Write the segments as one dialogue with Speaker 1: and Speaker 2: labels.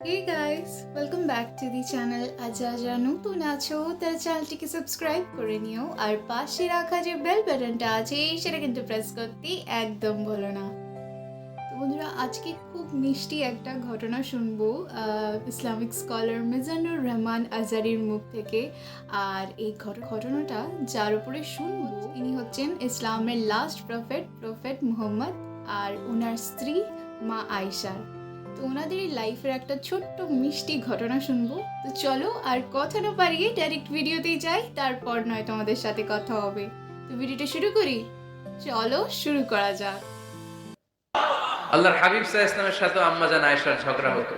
Speaker 1: Hey guys welcome back to the channel আজ যারা নতুন আছো, তারা চ্যানেলটিকে সাবস্ক্রাইব করে নিও আর পাশে রাখা যে বেল বাটনটা আছে, সেটা কিন্তু প্রেস করতে একদম ভুলো না। তো বন্ধুরা, আজকে খুব মিষ্টি একটা ঘটনা শুনব ইসলামিক স্কলার মিজানুর রহমান আজারির মুখ থেকে। আর এই ঘটনাটা যার উপরে শুনব, তিনি হচ্ছেন ইসলামের লাস্ট প্রফেট প্রফেট মুহাম্মদ, আর ওনার স্ত্রী মা আয়সার তো ওনাদের এই লাইফের একটা ছোট্ট মিষ্টি ঘটনা শুনব। তো চলো আর কথা না পারিয়ে ডাইরেক্ট ভিডিওতেই যাই, তারপর নয় তোমাদের সাথে কথা হবে। তো ভিডিওটা শুরু করি? চলো শুরু করা যাক।
Speaker 2: আল্লাহর হাবিব সাহা ইসলামের সাথে আম্মা জান আয়েশার ঝগড়া হতো।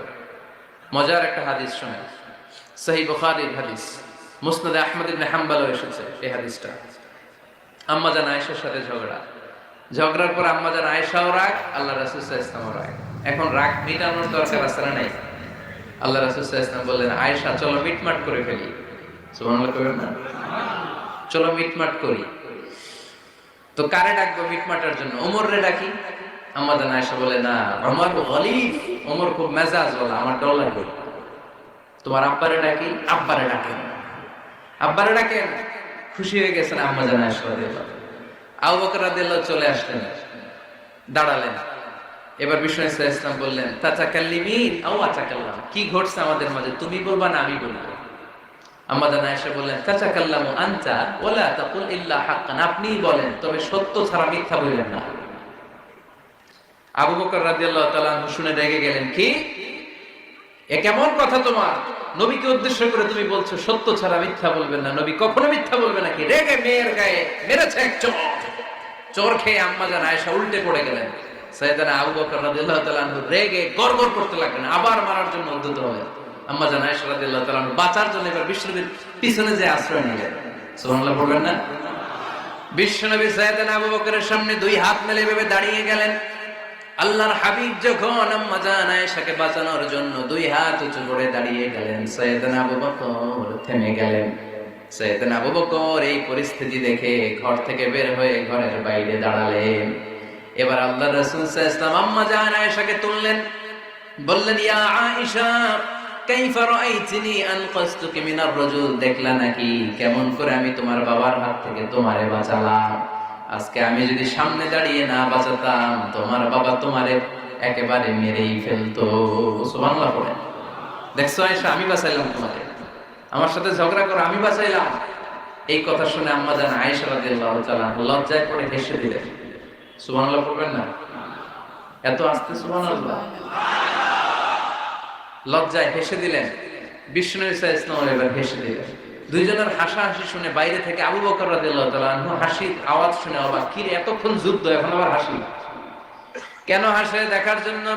Speaker 2: মজার একটা হাদিস শোনে। সহি বুখারীর হাদিস। মুসনাদে আহমদ ইবনে হাম্বালও এসেছে এই হাদিসটা। আম্মা জান আয়েশার সাথে ঝগড়া। ঝগড়ার পর আম্মা জান আয়েশাও রাগ, আল্লাহ রাসূল আলাইহি ওয়াসাল্লামও রাগ। এখন রাগ মিটানোর দরকার আছে না নাই? আল্লাহ রাসূল সাল্লাল্লাহু আলাইহি ওয়াসাল্লাম বললেন, আয়েশা, চলো মিটমাট করে ফেলি। সুবহানাল্লাহ কইবেন না? চলো মিটমাট করি। তো কারে ডাকবো মিটমাটার জন্য? ওমর রে ডাকি আমাদের আয়সা বলে, না, আমার গলিফ ওমর খুব মেজাজ বলা আমার ডর লাগে। তোমার আব্বারে ডাকি, আব্বারে ডাকেন। আব্বারে ডাকেন, খুশি হয়ে গেছেন আম্মা জানা আয়সা রাদিয়াল্লাহু আবু বকর রাদিয়াল্লাহু চলে আসলেন, দাঁড়ালেন। এবার বিষ্ণু ইসলাম ইসলাম বললেন কি ঘটছে আমাদের মাঝে? তুমি বলবা না, আমি বলব এসে বললেন ওয়ালা তাকুল ইল্লা হাক্কান। আপনিই বলেন, তবে সত্য ছাড়া মিথ্যা না। আবু বকর শুনে গেলেন, কি? এ কেমন কথা তোমার? নবীকে উদ্দেশ্য করে তুমি বলছো, সত্য ছাড়া মিথ্যা বলবেন না। নবী কখনো মিথ্যা বলবে নাকি রেগে মেয়ের গায়ে মেরেছে এক চোর। চোর খেয়ে আম্মা জান আয়েশা উল্টে পড়ে গেলেন। সাইয়েদানা আবু বকর রাদিয়াল্লাহু তাআলা রেগে করতে লাগলেন, আবার মারার জন্য উদ্যত আম্মা জান আয়েশা রাদিয়াল্লাহু তাআলা বাঁচার জন্য এবার বিশ্বনবীর পিছনে যে আশ্রয় নিলেন। সুবহানাল্লাহ পড়বেন না? বিশ্বনবী সাইয়েদানা আবু বকরের সামনে দুই হাত মেলে ভেবে দাঁড়িয়ে গেলেন। আল্লাহর হাবিব যখন আম্মা জান আয়েশাকে বাঁচানোর জন্য দুই হাত উঁচু করে দাঁড়িয়ে গেলেন, সৈয়দনা আবু বকর থেমে গেলেন। সৈয়দনা আবু বকর এই পরিস্থিতি দেখে ঘর থেকে বের হয়ে ঘরের বাইরে দাঁড়ালেন। এবার আল্লাহ রসুল আলাইহি আম্মা জান আয়েশাকে তুললেন। বললেন, ইয়া আয়েশা দেখলা নাকি, কেমন করে আমি তোমার বাবার হাত থেকে তোমারে বাঁচালাম। আজকে আমি যদি সামনে দাঁড়িয়ে না বাঁচাতাম, তোমার বাবা তোমারে একেবারে ফেলতো। দেখছ আমি বাঁচাইলাম তোমাকে। আমার সাথে ঝগড়া করো, আমি বাঁচাইলাম। এই কথা শুনে আম্মা জান লজ্জায় পড়ে হেসে দিলেন। পড়বেন না? এত আস্তে লজ্জায় হেসে দিলেন। বিষ্ণু ইসা ইসলাম এবার হেসে দিলেন। দুইজনের শুনে বাইরে থেকে আবু বকর রাদিয়াল্লাহু হাসির আওয়াজ শুনে অবাক। কি এতক্ষণ যুদ্ধ, এখন আবার হাসি। কেন হাসে? দেখার জন্য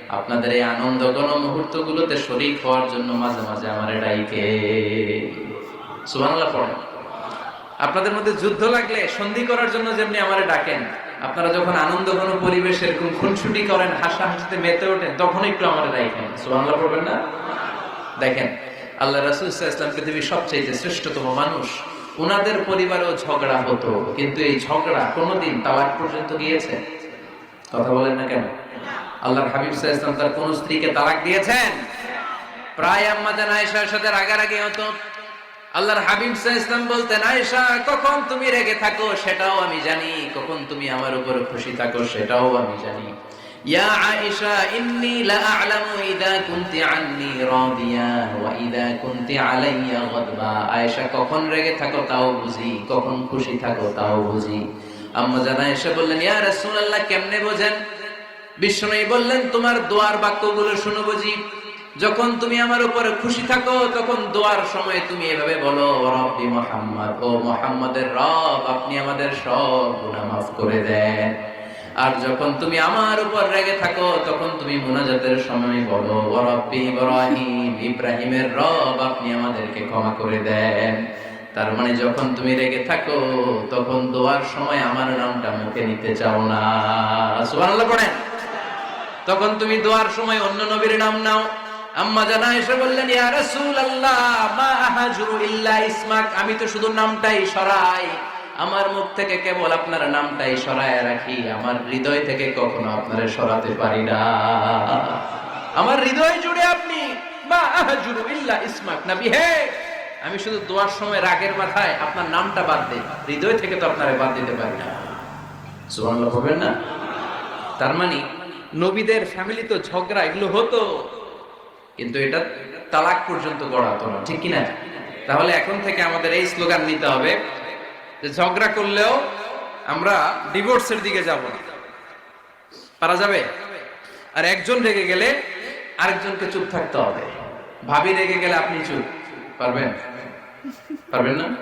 Speaker 2: আপনাদের এই আনন্দ গণ মুহূর্ত গুলোতে শরীক হওয়ার জন্য মাঝে মাঝে আমার ডাইকে। সুবহানাল্লাহ পড়েন। আপনাদের মধ্যে যুদ্ধ লাগলে, সন্ধি করার জন্য যেমনি আমারে ডাকেন, আপনারা যখন আনন্দ ঘন পরিবেশ এরকম খুনসুটি করেন হাসা হাসিতে মেতে ওঠেন, তখন একটু আমারে ডাকেন সুবহানাল্লাহ পড়বেন না? দেখেন, আল্লাহ রাসূল ওয়াসাল্লাম পৃথিবীর সবচেয়ে শ্রেষ্ঠতম মানুষ। ওনাদের পরিবারেও ঝগড়া হতো, কিন্তু এই ঝগড়া কোনোদিন তাওয়ার পর্যন্ত গিয়েছে? কথা বলেন না কেন? আল্লাহর হাবিব ওয়াসাল্লাম তার কোন স্ত্রীকে তালাক দিয়েছেন? প্রায় আম্মা জান আয়েশার সাথে রাগারাগি হতো। আল্লাহর হাবিব ইসলাম বলতেন, আয়েশা, কখন তুমি রেগে থাকো সেটাও আমি জানি। কখন তুমি আমার উপর খুশি থাকো সেটাও আমি জানি। ইয়া আয়েশা, ইন্নী লা আ'লামু ইদা কুনতি আন্নী রাদিয়া ওয়া ইদা কুনতি আলাইয়া গাদবা। আয়েশা, কখন রেগে থাকো তাও বুঝি, কখন খুশি থাকো তাও বুঝি। আম্মা বললেন, ইয়া রাসূলুল্লাহ, কেমনে বোঝেন? বিষ্ণুই বললেন, তোমার দোয়ার বাক্যগুলো শুনো বুঝি। যখন তুমি আমার উপরে খুশি থাকো, তখন দোয়ার সময় তুমি এভাবে বলো, রব্বি মোহাম্মদ, ও মোহাম্মদের রব, আপনি আমাদের সব গুনাহ মাফ করে দেন। আর যখন তুমি আমার উপর রেগে থাকো, তখন তুমি মোনাজাতের সময় বলো "ও রব্বি ইব্রাহিম, ইব্রাহিমের রব, আপনি আমাদেরকে ক্ষমা করে দেন। তার মানে যখন তুমি রেগে থাকো, তখন দোয়ার সময় আমার নামটা মুখে নিতে চাও না। সুবহানাল্লাহ, পড়েন। তখন তুমি দোয়ার সময় অন্য নবীর নাম নাও। আম্মা জানা এসে বললেন ইসমাক। আমি তো শুধু নামটাই সরাই। আমার মুখ থেকে কেবল আপনার নামটাই সরায় রাখি। আমার হৃদয় থেকে কখনো আপনারে সরাতে পারি না। আমার হৃদয় জুড়ে আপনি, মা আহাজুরু ইল্লা ইসমাক। নবী, হে, আমি শুধু দোয়ার সময় রাগের মাথায় আপনার নামটা বাদ দেই। হৃদয় থেকে তো আপনারে বাদ দিতে পারি না। সুবহানাল্লাহ বলবেন না? তার মানে নবীদের ফ্যামিলি তো ঝগড়া, এগুলো হতো। কিন্তু এটা তালাক পর্যন্ত গড়াতো না, ঠিক কিনা? তাহলে এখন থেকে আমাদের এই স্লোগান নিতে হবে যে ঝগড়া করলেও আমরা ডিভোর্সের দিকে যাব না। পারা যাবে? আর একজন রেগে গেলে আরেকজনকে চুপ থাকতে হবে। ভাবি রেগে গেলে আপনি চুপ, পারবেন? পারবেন না?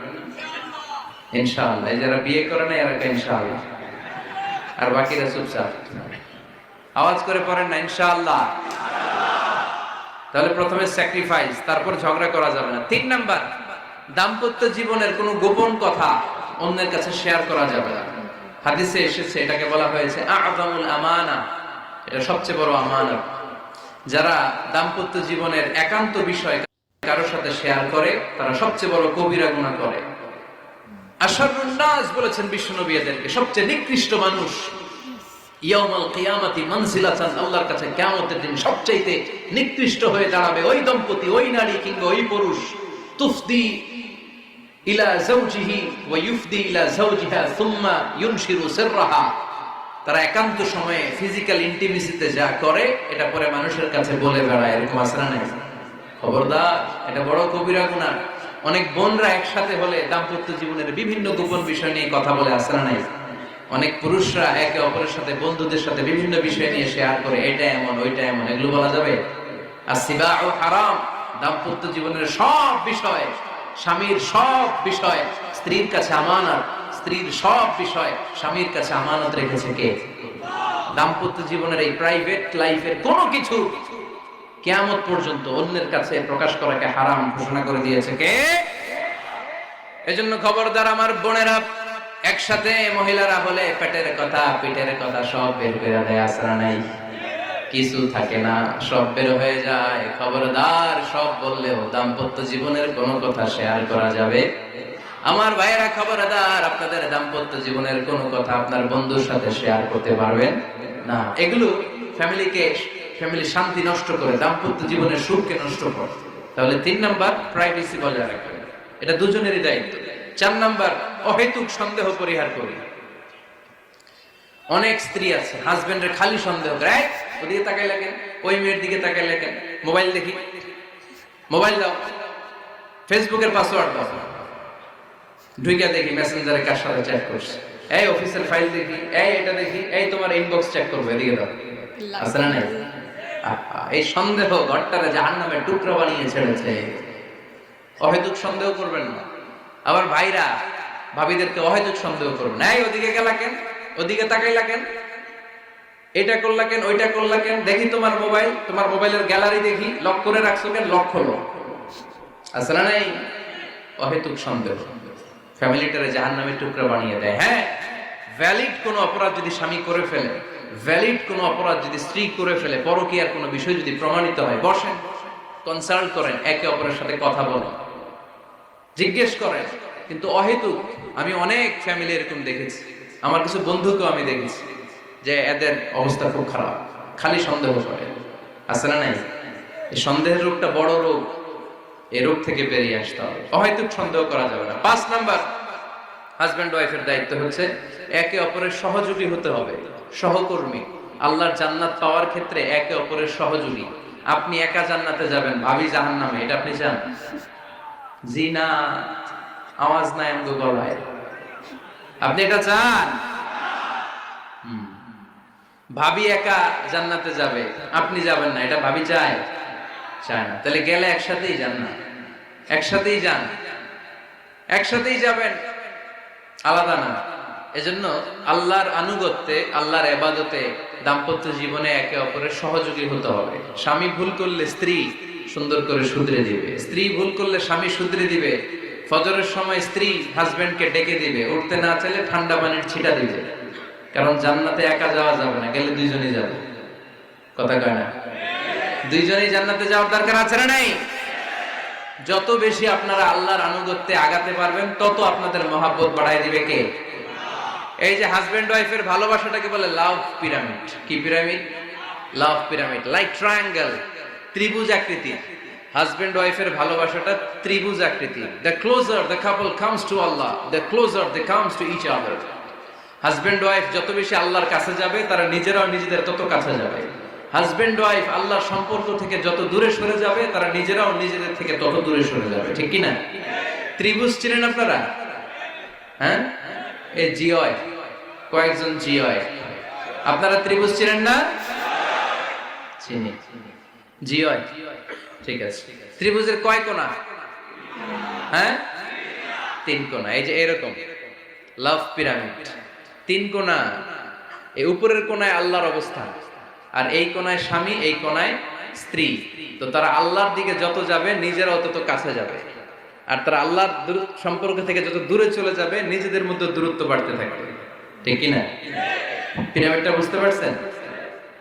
Speaker 2: ইনশাআল্লাহ যারা বিয়ে করে না এরা ইনশাআল্লাহ। আর বাকিরা চুপচাপ। আওয়াজ করে পড়েন না, ইনশাআল্লাহ। তাহলে প্রথমে স্যাক্রিফাইস তারপর ঝগড়া করা যাবে না। তিন নাম্বার, দাম্পত্য জীবনের কোনো গোপন কথা অন্যের কাছে শেয়ার করা যাবে না। হাদিসে এসেছে, এটাকে বলা হয়েছে আযমুল আমানা এটা সবচেয়ে বড় আমানত। যারা দাম্পত্য জীবনের একান্ত বিষয় কারোর সাথে শেয়ার করে, তারা সবচেয়ে বড় কবিরা গুনাহ করে। আশারুন নাস বলেছেন বিশ্বনবী এদেরকে, সবচেয়ে নিকৃষ্ট মানুষ। ইয়াউমাল কিয়ামাতি মানজিলাতান আল্লাহর কাছে কিয়ামতের দিন সবচাইতে নিকৃষ্ট হয়ে দাঁড়াবে ওই দম্পতি, ওই নারী কিংবা ওই পুরুষ। তুফদি ইলা যাওজিহি ওয়া ইউফদি ইলা যাওজিহা সুম্মা ইউনশিরু সিররাহা। তারা একান্ত সময়ে ফিজিক্যাল ইন্টিমেসিতে যা করে, এটা পরে মানুষের কাছে বলে বেড়ায়, এরকম আসরা নাই। খবরদার, এটা বড় কবিরা গুনাহ অনেক বোনরা একসাথে হলে দাম্পত্য জীবনের বিভিন্ন গোপন বিষয় নিয়ে কথা বলে আসরা নাই। অনেক পুরুষরা একে অপরের সাথে, বন্ধুদের সাথে বিভিন্ন বিষয় নিয়ে শেয়ার করে, এটা এমন, ওইটা এমন, এগুলো বলা যাবে? আর সিবা ও হারাম, দাম্পত্য জীবনের সব বিষয়, স্বামীর সব বিষয়, স্ত্রীর কাছে আমানত, স্ত্রীর সব বিষয়, স্বামীর কাছে আমানত রেখেছে কে? দাম্পত্য জীবনের এই প্রাইভেট লাইফের কোনো কিছু কেয়ামত পর্যন্ত অন্যের কাছে প্রকাশ করাকে হারাম ঘোষণা করে দিয়েছে কে? এজন্য খবরদার আমার বোনেরা একসাথে মহিলারা হলে পেটের কথা, পিঠের কথা সব বের করে দেয় আশ্রা নাই কিছু থাকে না, সব বের হয়ে যায়। খবরদার সব বললেও দাম্পত্য জীবনের কোনো কথা শেয়ার করা যাবে। আমার ভাইয়েরা খবরদার, আপনাদের দাম্পত্য জীবনের কোনো কথা আপনার বন্ধুর সাথে শেয়ার করতে পারবেন? না। এগুলো ফ্যামিলিকে ফ্যামিলি শান্তি নষ্ট করে, দাম্পত্য জীবনের সুখকে নষ্ট করে। তাহলে তিন নাম্বার প্রাইভেসি বজায় রাখবে এটা দুজনেরই দায়িত্ব। চার নাম্বার অহেতুক সন্দেহ পরিহার করি। অনেক স্ত্রী আছে হাজবেন্ডের খালি সন্দেহ "এই, ওদিকে তাকাই লাগেন ওই মেয়ের দিকে তাকাই লাগেন মোবাইল দেখি। মোবাইল দাও। ফেসবুকের পাসওয়ার্ড দাও। ঢুকে দেখি মেসেঞ্জারে কার সাথে চ্যাট করছে। এই অফিসের ফাইল দেখি। এই এটা দেখি। এই তোমার ইনবক্স চেক করব এদিকে দাও। আছে না নাই? এই সন্দেহ ঘরটারে জাহান নামে টুকরো বানিয়ে ছেড়েছে। অহেতুক সন্দেহ করবেন না। আবার ভাইরা ভাবিদেরকে অহেতুক সন্দেহ করবেন এই ওদিকে গেলা কেন? ওদিকে তাকাইলা কেন? এটা করলা কেন? ওইটা করলা কেন? দেখি তোমার মোবাইল। তোমার মোবাইলের গ্যালারি দেখি। লক করে রাখছো কেন? লক হলো আছে না নাই? অহেতুক সন্দেহ। ফ্যামিলিটারে জাহান নামে টুকরা বানিয়ে দেয়। হ্যাঁ ভ্যালিড কোনো অপরাধ যদি স্বামী করে ফেলে ভ্যালিড কোনো অপরাধ যদি স্ত্রী করে ফেলে, পরকীয়ার কোনো বিষয় যদি প্রমাণিত হয়, বসেন কনসাল্ট করেন, একে অপরের সাথে কথা বলেন। জিজ্ঞেস করেন কিন্তু অহেতুক আমি অনেক ফ্যামিলি এরকম দেখেছি। আমার কিছু বন্ধুকেও আমি দেখেছি যে এদের অবস্থা খুব খারাপ, খালি সন্দেহ করে। আছে না নাই? সন্দেহের রোগটা বড় রোগ, এই রোগ থেকে বেরিয়ে আসতে হবে। অহেতুক সন্দেহ করা যাবে না। পাঁচ নাম্বার হাজব্যান্ড ওয়াইফের দায়িত্ব হচ্ছে একে অপরের সহযোগী হতে হবে, সহকর্মী। আল্লাহর জান্নাত পাওয়ার ক্ষেত্রে একে অপরের সহযোগী। আপনি একা জান্নাতে যাবেন, ভাবি জাহান নামে এটা আপনি চান? জি না আওয়াজ নাই আমগো গলায় আপনি এটা চান। ভাবি একা জান্নাতে যাবে। আপনি যাবেন না, এটা ভাবি চায়? চায় না। তাহলে গেলে একসাথেই যান না। একসাথেই যান। একসাথেই যাবেন। আলাদা না। এজন্য আল্লাহর আনুগত্যে, আল্লাহর এবাদতে দাম্পত্য জীবনে একে অপরের সহযোগী হতে হবে। স্বামী ভুল করলে স্ত্রী সুন্দর করে শুধরে দিবে। স্ত্রী ভুল করলে স্বামী শুধরে দিবে। ফজরের সময় স্ত্রী হাজবেন্ডকে ডেকে দিবে। উঠতে না চাইলে ঠান্ডা পানির ছিটা দিবে। কারণ জান্নাতে একা যাওয়া যাবে না, গেলে দুইজনে যাবে। কথা কয় না? দুইজনই জান্নাতে যাওয়ার দরকার আছে না নাই? যত বেশি আপনারা আল্লাহর আনুগত্যে আগাতে পারবেন, তত আপনাদের মহাব্বত বাড়ায় দিবে কে? এই যে হাজবেন্ড ওয়াইফের ভালোবাসাটাকে বলে লাভ পিরামিড কি pyramid love pyramid like triangle ত্রিভুজ আকৃতি হাজবেন্ড ওয়াইফের ভালোবাসাটা ত্রিভুজ আকৃতি the closer the couple comes to Allah the closer the comes to each other husband wife যত বেশি আল্লাহর কাছে যাবে, তারা নিজেরাও নিজেদের তত কাছে যাবে। হাজবেন্ড ওয়াইফ আল্লাহর সম্পর্ক থেকে যত দূরে সরে যাবে, তারা নিজেরাও নিজেদের থেকে তত দূরে সরে যাবে। ঠিক কি না ত্রিভুজ চিনেন আপনারা? হ্যাঁ? এ জিওয়। কয়েকজন জিওয়। আপনারা ত্রিভুজ চিনেন না? চিনি। জিওয়। ঠিক আছে। ত্রিভুজের কয় কোণা? হ্যাঁ? তিন কোণা। এই যে এরকম। লাভ পিরামিড তিন কোণা। এই উপরের কোণায় আল্লাহর অবস্থান আর এই কোণায় স্বামী, এই কোণায় স্ত্রী। তো তারা আল্লাহর দিকে যত যাবে, নিজেরাও তত কাছে যাবে। আর তারা আল্লাহর সম্পর্ক থেকে যত দূরে চলে যাবে, নিজেদের মধ্যে দূরত্ব বাড়তে থাকবে। ঠিক কি না পিরামিডটা বুঝতে পারছেন?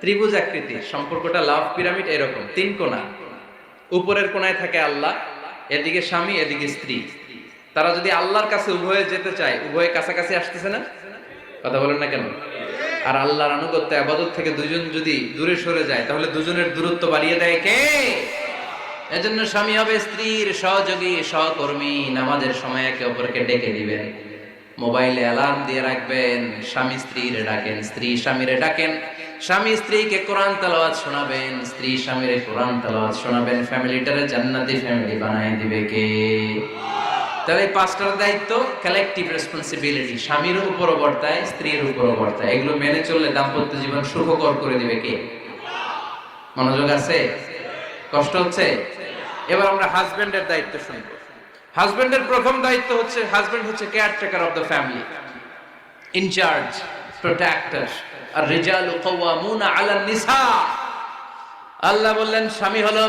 Speaker 2: ত্রিভুজ আকৃতি, সম্পর্কটা লাভ পিরামিড এরকম, তিন কোণা। উপরের কোণায় থাকে আল্লাহ, এদিকে স্বামী, এদিকে স্ত্রী। তারা যদি আল্লাহর কাছে উভয়ে যেতে চায়, উভয়ে কাছাকাছি আসতেছে না? কথা বলেন না কেন? আর আল্লাহর আনুগত্য, আবাদত থেকে দুজন যদি দূরে সরে যায়, তাহলে দুজনের দূরত্ব বাড়িয়ে দেয় কে? এজন্য স্বামী হবে স্ত্রীর সহযোগী, সহকর্মী, নামাজের সময় একে অপরকে ডেকে দিবেন। মোবাইলে অ্যালার্ম দিয়ে রাখবেন, স্বামী স্ত্রীর ডাকেন, স্ত্রী স্বামীরে ডাকেন, স্বামী স্ত্রীকে কোরআন তালাওয়াত শোনাবেন, স্ত্রী স্বামীরে কোরআন তালাওয়াত শোনাবেন, ফ্যামিলিটারে জান্নাতি ফ্যামিলি বানায় দিবে কে? তাহলে পাঁচটার দায়িত্ব কালেকটিভ রেসপন্সিবিলিটি স্বামীর উপরও বর্তায় স্ত্রীর উপরও বর্তায় এগুলো মেনে চললে দাম্পত্য জীবন সুখকর করে দিবে কে? মনোযোগ আছে? কষ্ট হচ্ছে? এবার আমরা হাজবেন্ডের দায়িত্ব শুনব। হাজবেন্ডের প্রথম দায়িত্ব হচ্ছে হাজবেন্ড হচ্ছে caretaker of the family in charge protector আর রিজালু কাওয়ামুনা আলান নিসা আল্লাহ বললেন, স্বামী হলো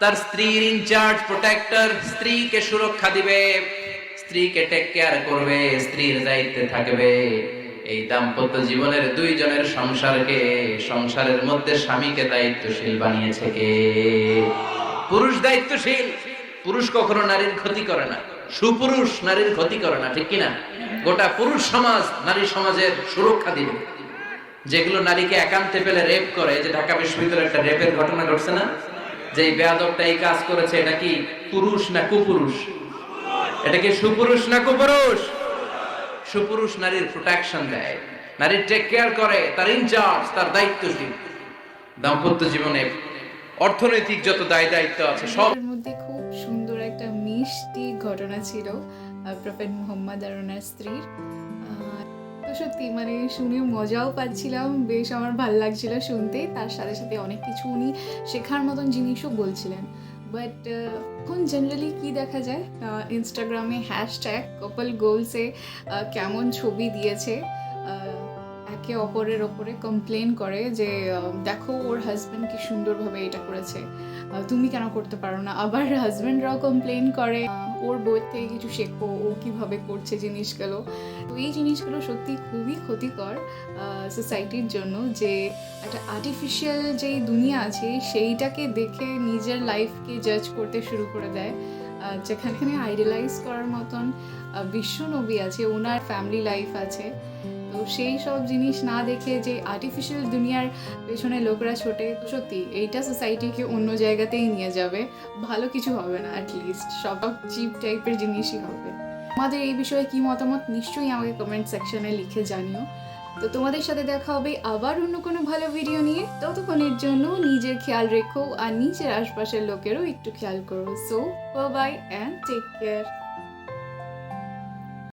Speaker 2: তার স্ত্রীর ইনচার্জ প্রোটেক্টর স্ত্রীকে সুরক্ষা দিবে, স্ত্রীকে টেক কেয়ার করবে, স্ত্রীর দায়িত্বে থাকবে। এই দাম্পত্য জীবনের দুইজনের সংসারকে, সংসারের মধ্যে স্বামীকে দায়িত্বশীল বানিয়েছে কে? পুরুষ দায়িত্বশীল পুরুষ কখনো নারীর ক্ষতি করে না। সুপুরুষ নারীর ক্ষতি করে না, ঠিক কিনা? গোটা পুরুষ সমাজ নারী সমাজের সুরক্ষা দিবে যেগুলো নারীকে একান্তে পেলে রেপ করে, যে ঢাকা বিশ্ববিদ্যালয়ে একটা রেপের ঘটনা ঘটছে না? যে বেয়াদবটা এই কাজ করেছে, এটা কি পুরুষ না কুপুরুষ? এটা কি সুপুরুষ না কুপুরুষ? সুপুরুষ নারীর প্রোটেকশন দেয়। নারীর টেক কেয়ার করে, তার ইনচার্জ তার দায়িত্বশীল। দাম্পত্য জীবনে অর্থনৈতিক যত দায় দায়িত্ব আছে, সব
Speaker 1: মধ্যে মিষ্টি ঘটনা ছিল প্রফেট মোহাম্মদ আর ওনার স্ত্রীর। সত্যি মানে শুনে মজাও পাচ্ছিলাম, বেশ আমার ভালো লাগছিল শুনতে। তার সাথে সাথে অনেক কিছু উনি শেখার মতন জিনিসও বলছিলেন। বাট এখন জেনারেলি কি দেখা যায়? ইনস্টাগ্রামে হ্যাশট্যাগ কপল গোলসে কেমন ছবি দিয়েছে। একে অপরের ওপরে কমপ্লেন করে যে দেখো ওর হাজব্যান্ড কি সুন্দরভাবে এটা করেছে। তুমি কেন করতে পারো না? আবার হাজব্যান্ডরাও কমপ্লেন করে ওর বইয়ের থেকে কিছু শেখো ও কীভাবে করছে জিনিসগুলো। তো এই জিনিসগুলো সত্যি খুবই ক্ষতিকর সোসাইটির জন্য যে একটা আর্টিফিশিয়াল যেই দুনিয়া আছে সেইটাকে দেখে নিজের লাইফকে জাজ করতে শুরু করে দেয়। যেখানে আইডিয়ালাইজ করার মতন আহ, বিশ্ব নবী আছে ওনার ফ্যামিলি লাইফ আছে। তো সেই সব জিনিস না দেখে যে আর্টিফিশিয়াল দুনিয়ার পেছনে লোকরা ছোটে সত্যি এইটা সোসাইটিকে অন্য জায়গাতেই নিয়ে যাবে। ভালো কিছু হবে না অ্যাটলিস্ট সব চিপ টাইপের জিনিসই হবে। তোমাদের এই বিষয়ে কি মতামত? নিশ্চয়ই আমাকে কমেন্ট সেকশনে লিখে জানিও। তো তোমাদের সাথে দেখা হবে আবার অন্য কোনো ভালো ভিডিও নিয়ে। ততক্ষণের জন্য নিজের খেয়াল রেখো আর নিজের আশপাশের লোকেরও একটু খেয়াল করো। So bye and take care